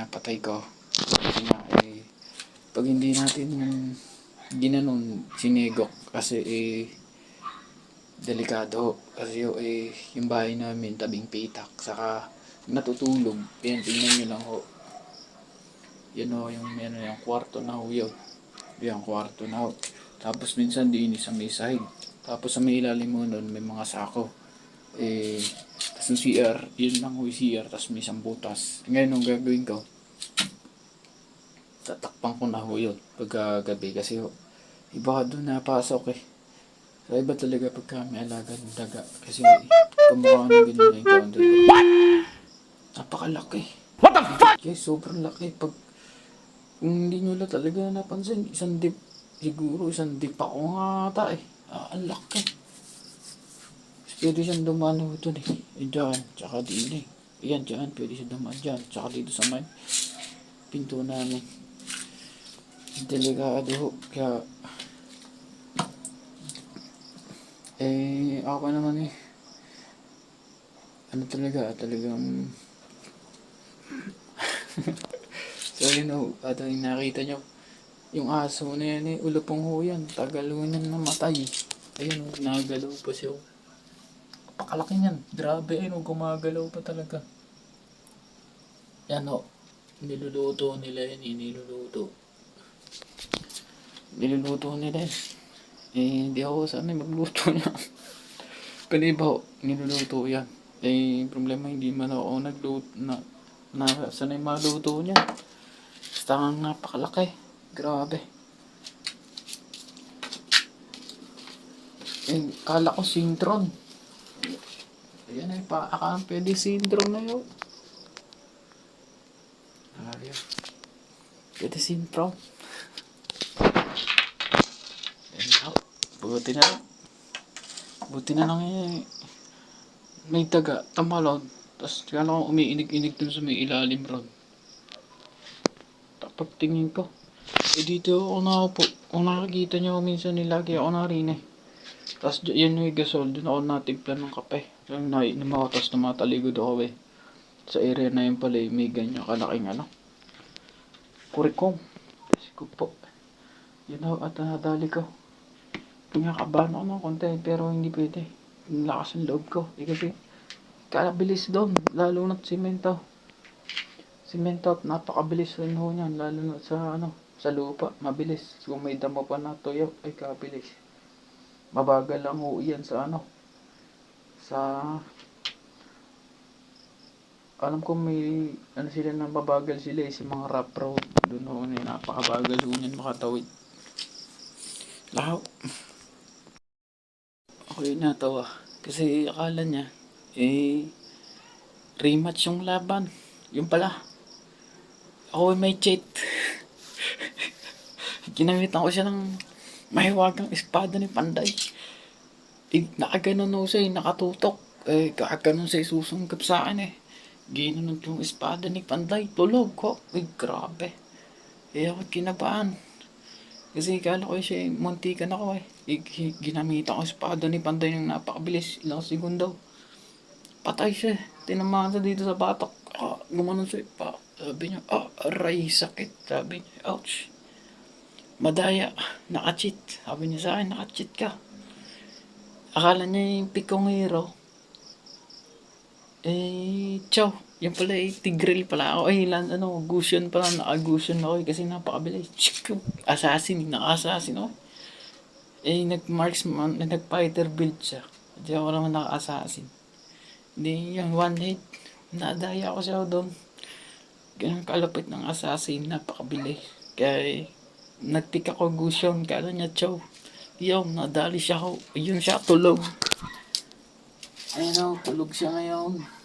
pinapatay ko. Kasi nga, eh, pag hindi natin ginanon, sinigok, kasi eh, delikado. Kasi yo, eh, yung bahay namin, tabing pitak, saka natutulog. Yan, tingnan nyo lang ho. Yan ho, yung, yan, yung kwarto na ho yun. Yan, kwarto na ho. Tapos minsan din sa may side. Tapos sa may ilalim mo nun, may mga sako. Eh, tapos yung CR, yun lang ho yung CR, tapos may isang butas. Ngayon, ang gagawin ko, tatakpan ko na ho yun pagkagabi kasi ho, iba doon napasok eh. So, iba talaga pagka may alaga ng daga. Kasi kumukha ng ganyan na yung counter. Napakalaki. What the fuck? Guys, sobrang laki. Pag kung hindi nyo lang talaga napansin, isang dip, siguro isang dip ako nga ata eh. Ah, ang laki. Pwede siyang dumaan ho dun eh. Eh, dyan, tsaka din eh. Ayan, dyan, pwede siya dumaan dyan. Tsaka dito sa may pinto namin. Delikado ho. Kaya, eh, ako naman eh. Ano talaga, talagang so yun o, at yung nakita nyo, yung aso na yan eh, ulupong ho yan, tagal ho yan namatay. Ayun nagalaw pa siya. Pakalaki niyan, grabe ayun o, gumagalaw pa talaga. Yan o, niluluto nila yan eh, niluluto. Niluluto nila eh. Eh, hindi ako sanay magluto niya. Pero iba ho, niluluto yan. Eh, problema hindi man ako nagluto na na sanay maluto niya. Basta napakalaki. Grabe. Eh, kala ko sintron. Pa, akang pwede sintron na yun. Ayun. Pwede. Ayan ako. Buti na lang. Buti na lang eh. May taga, tamalon. Tapos kala ko umiinig-inig dun sa may ilalim ron. Tapos tingin ko. Eh dito ako nakaupo. Kung nakakita niyo minsan nilagi ako narin eh. Tapos yan yung gasol. Doon ako natimpla ng kape. Yung nainom ako tapos tumataligod ako eh. Sa area na yun pala eh, may ganyan kalaking ano. Kurikong. Kasi ko po. Yun ako at nadali ko. Pinakabahan ako ng konti pero hindi pwede. Ang lakas ng loob ko. Eh kasi kalabilis doon. Lalo na't simento. Simento napakabilis rin ho niyan. Lalo na sa ano, sa lupa. Mabilis. Kung may damo pa na tuyo, ay kabilis. Mabagal lang ho yan sa ano. Sa alam ko may ano sila nang babagal sila eh, sa mga rough road. Doon ho na napakabagal ho niyan makatawid. Lahaw. Ako yun natawa. Kasi akala niya, eh, rematch yung laban. Yung pala. Ako ay may cheat. Ginamitan ko siya ng mahiwagang espada ni Panday. Eh, nakaganon ako siya, eh, nakatutok. Eh, kakaganon siya susunggap sa akin eh. Ginanong yung espada ni Panday. Tulog ko. Ay, grabe. Eh, ako kinabahan. Kasi kala ko siya, eh, muntikan ako eh. I- gi- ginamitan ko espada ni Panday ng napakabilis. Ilang segundo. Patay siya. Tinamaan siya dito sa batok. Ah, gumanon siya. Pa. Sabi niya, ah, aray, sakit. Sabi niya, ouch. Madaya, nakachit. Sabi niya sa akin, nakachit ka. Akala niya yung pikong hero. Eh, chow. Yan pala eh, tigril pala ako. Ay, lan, ano, gusion pala. Naka-gusion ako eh, kasi napakabilis. Assassin, naka-assassin ako. Eh, nag-marksman, nag-fighter build siya. Hindi ako naman naka-assassin. Hindi, yung one hit. Nadaya ako siya doon. Ganun kalapit ng assassin, napakabilis. Kaya, eh, nagpick ako gusion, kala niya chow. Yung, nadali siya ako. Ayun siya, tulog. Ayun o, tulog siya ngayon.